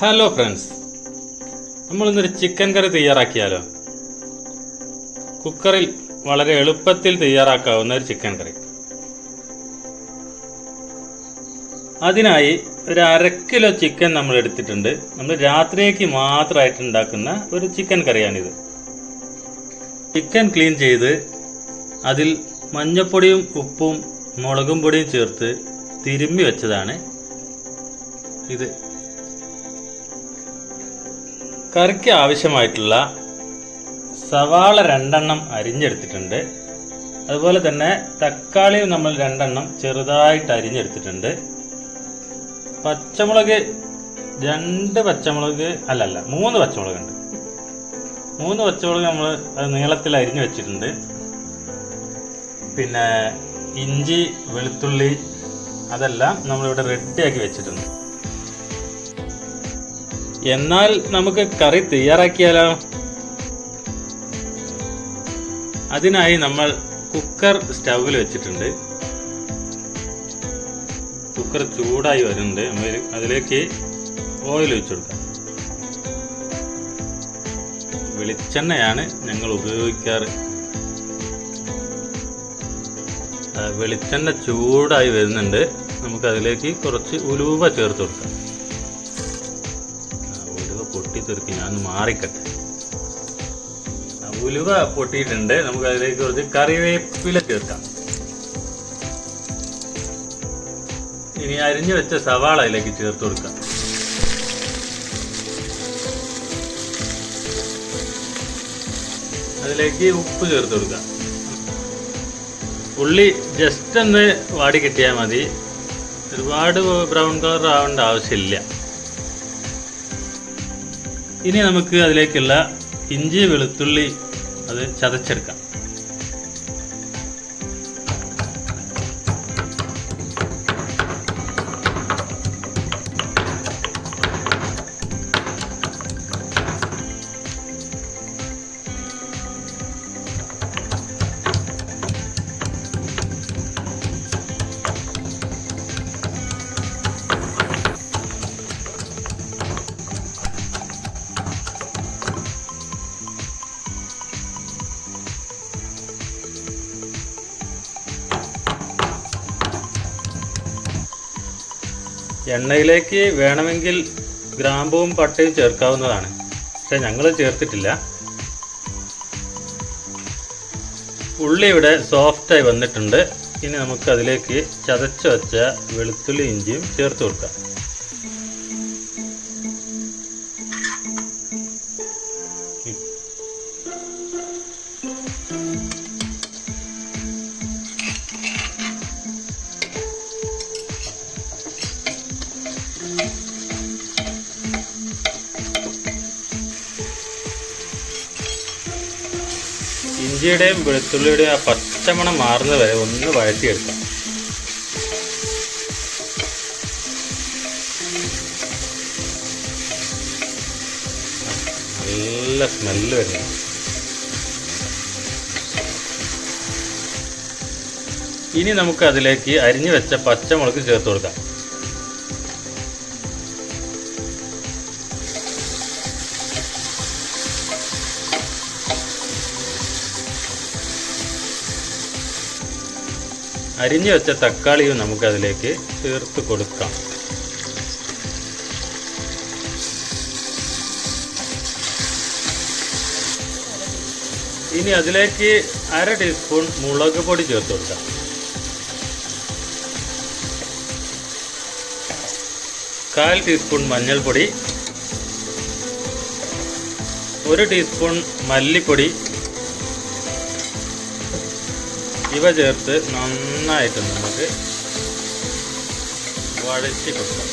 Hello friends നമ്മൾ നമ്മളിന്നൊരു chicken കറി തയ്യാറാക്കിയാലോ? കുക്കറിൽ വളരെ എളുപ്പത്തിൽ തയ്യാറാക്കാവുന്ന ഒരു ചിക്കൻ കറി അതിനായി ഒരു അര കിലോ ചിക്കൻ നമ്മൾ എടുത്തിട്ടുണ്ട്. നമ്മൾ രാത്രിയേക്ക് മാത്രമായിട്ട് ഉണ്ടാക്കുന്ന ഒരു ചിക്കൻ കറിയാണിത് ചിക്കൻ ക്ലീൻ ചെയ്ത് അതിൽ മഞ്ഞപ്പൊടിയും ഉപ്പും മുളകും പൊടിയും ചേർത്ത് തിരുമ്മി വെച്ചതാണ് ഇത്. കറിക്ക് ആവശ്യമായിട്ടുള്ള സവാള രണ്ടെണ്ണം അരിഞ്ഞെടുത്തിട്ടുണ്ട്. അതുപോലെ തന്നെ തക്കാളിയും നമ്മൾ രണ്ടെണ്ണം ചെറുതായിട്ട് അരിഞ്ഞെടുത്തിട്ടുണ്ട്. പച്ചമുളക് രണ്ട് പച്ചമുളക് അല്ലല്ല മൂന്ന് പച്ചമുളക് ഉണ്ട് മൂന്ന് പച്ചമുളക് നമ്മൾ അത് നീളത്തിൽ അരിഞ്ഞു വെച്ചിട്ടുണ്ട്. പിന്നെ ഇഞ്ചി വെളുത്തുള്ളി അതെല്ലാം നമ്മളിവിടെ റെഡിയാക്കി വെച്ചിട്ടുണ്ട്. എന്നാൽ നമുക്ക് കറി തയ്യാറാക്കിയാലോ? അതിനായി നമ്മൾ കുക്കർ സ്റ്റൗവിൽ വെച്ചിട്ടുണ്ട്. കുക്കർ ചൂടായി വരുന്നുണ്ട്. നമ്മൾ അതിലേക്ക് ഓയിൽ ഒഴിച്ചു കൊടുക്കാം. വെളിച്ചെണ്ണയാണ് ഞങ്ങൾ ഉപയോഗിക്കാറ്. വെളിച്ചെണ്ണ ചൂടായി വരുന്നുണ്ട്. നമുക്ക് അതിലേക്ക് കുറച്ച് ഉലുവ ചേർത്ത് കൊടുക്കാം. ഞാൻ മാറിക്കട്ടെ. ഉലുവ പൊട്ടിയിട്ടുണ്ട്. നമുക്ക് അതിലേക്ക് കുറച്ച് കറിവേപ്പില ചേർക്കാം. ഇനി അരിഞ്ഞു വെച്ച സവാള അതിലേക്ക് ചേർത്ത് കൊടുക്കാം. അതിലേക്ക് ഉപ്പ് ചേർത്ത് കൊടുക്കാം. ഉള്ളി ജസ്റ്റ് ഒന്ന് വാടി കിട്ടിയാൽ മതി. ഒരുപാട് ബ്രൗൺ കളർ ആവേണ്ട ആവശ്യമില്ല. ഇനി നമുക്ക് അതിലേക്കുള്ള ഇഞ്ചി വെളുത്തുള്ളി അത് ചതച്ചെടുക്കാം. എണ്ണയിലേക്ക് വേണമെങ്കിൽ ഗ്രാമ്പുവും പട്ടയും ചേർക്കാവുന്നതാണ്. പക്ഷെ ഞങ്ങൾ ചേർത്തിട്ടില്ല. ഉള്ളി ഇവിടെ സോഫ്റ്റായി വന്നിട്ടുണ്ട്. ഇനി നമുക്ക് അതിലേക്ക് ചതച്ച് വെച്ച വെളുത്തുള്ളി ഇഞ്ചിയും ചേർത്ത് കൊടുക്കാം. ഇഞ്ചിയുടെയും വെളുത്തുള്ളിയുടെയും ആ പച്ചമണം മാറുന്നത് വരെ ഒന്ന് വഴറ്റിയെടുക്കാം. നല്ല സ്മെല്ല് വരുന്നു. ഇനി നമുക്ക് അതിലേക്ക് അരിഞ്ഞു വെച്ച പച്ചമുളക് ചേർത്ത് കൊടുക്കാം. അരിഞ്ഞു വെച്ച തക്കാളിയും നമുക്കതിലേക്ക് ചേർത്ത് കൊടുക്കാം. ഇനി അതിലേക്ക് അര ടീസ്പൂൺ മുളക് പൊടി ചേർത്ത് കൊടുക്കാം. കാൽ ടീസ്പൂൺ മഞ്ഞൾപ്പൊടി ഒരു ടീസ്പൂൺ മല്ലിപ്പൊടി ഇവ ചേർത്ത് നന്നായിട്ട് നമുക്ക് വഴറ്റി കൊടുക്കാം.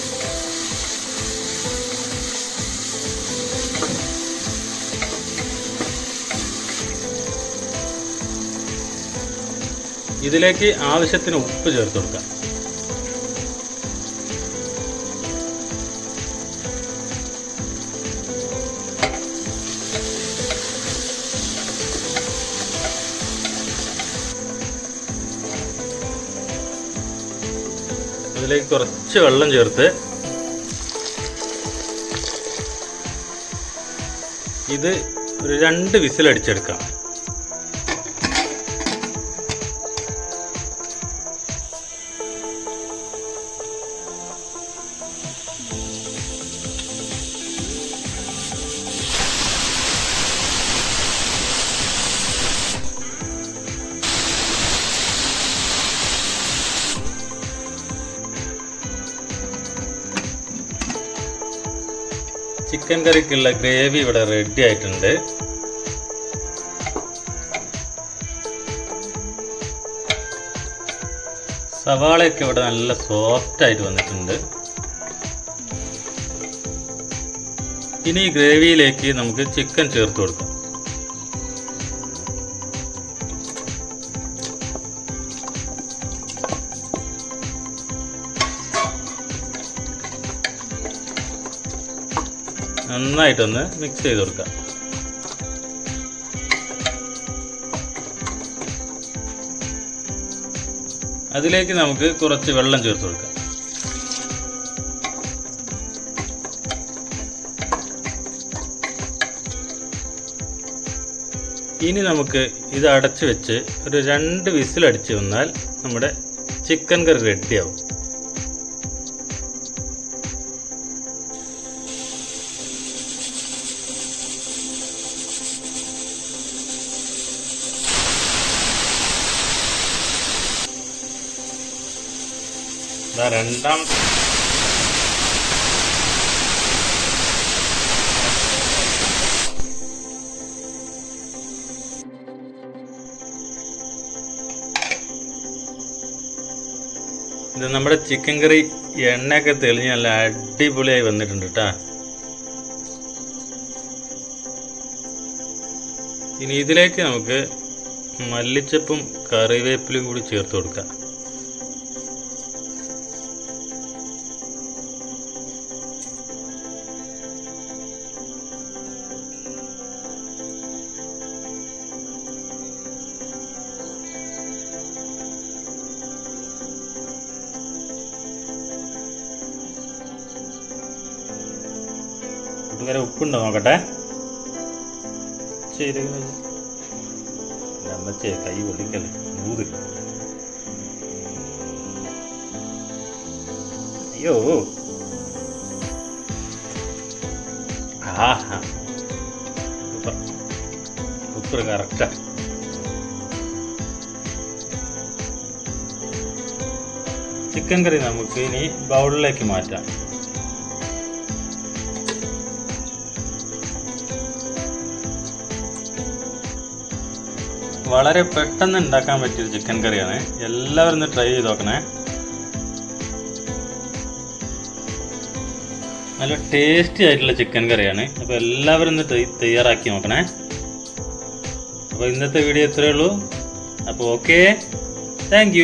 ഇതിലേക്ക് ആവശ്യത്തിന് ഉപ്പ് ചേർത്ത് കൊടുക്കാം. അതിലേക്ക് കുറച്ച് വെള്ളം ചേർത്ത് ഇത് ഒരു രണ്ട് വിസിലടിച്ചെടുക്കാം. ചിക്കൻ കറിക്കുള്ള ഗ്രേവി ഇവിടെ റെഡി ആയിട്ടുണ്ട്. സവാളയൊക്കെ ഇവിടെ നല്ല സോഫ്റ്റ് ആയിട്ട് വന്നിട്ടുണ്ട്. ഇനി ഗ്രേവിയിലേക്ക് നമുക്ക് ചിക്കൻ ചേർത്ത് കൊടുക്കാം. നന്നായിട്ടൊന്ന് മിക്സ് ചെയ്ത് കൊടുക്കാം. അതിലേക്ക് നമുക്ക് കുറച്ച് വെള്ളം ചേർത്ത് കൊടുക്കാം. ഇനി നമുക്ക് ഇത് അടച്ചു വെച്ച് ഒരു രണ്ട് വിസിലടിച്ച് വന്നാൽ നമ്മുടെ ചിക്കൻ കറി റെഡിയാവും രണ്ടാം ഇത് നമ്മുടെ ചിക്കൻ കറി എണ്ണയൊക്കെ തെളിഞ്ഞ് നല്ല അടിപൊളിയായി വന്നിട്ടുണ്ട് കേട്ടാ ഇനി ഇതിലേക്ക് നമുക്ക് മല്ലിച്ചപ്പും കറിവേപ്പിലും കൂടി ചേർത്ത് കൊടുക്കാം. കൂട്ടുകാരെ ഉപ്പുണ്ടോ നോക്കട്ടെ. ശരി. അമ്മച്ചേ കൈ പൊളിക്കല്ലേ ഊത്. അയ്യോ. ആഹാ. സൂപ്പർ ഉപ്പ് കറക്റ്റാ. ചിക്കൻ കറി നമുക്ക് ഇനി ബൗളിലേക്ക് മാറ്റാം. വളരെ പെട്ടെന്ന് ഉണ്ടാക്കാൻ പറ്റിയൊരു ചിക്കൻ കറിയാണ്. എല്ലാവരും ഒന്ന് ട്രൈ ചെയ്ത് നോക്കണേ. നല്ല ടേസ്റ്റി ആയിട്ടുള്ള ചിക്കൻ കറിയാണ്. അപ്പോൾ എല്ലാവരും ഒന്ന് തയ്യ- തയ്യാറാക്കി നോക്കണേ. അപ്പോൾ ഇന്നത്തെ വീഡിയോ ഇത്രയേ ഉള്ളൂ. അപ്പോൾ ഓക്കെ താങ്ക്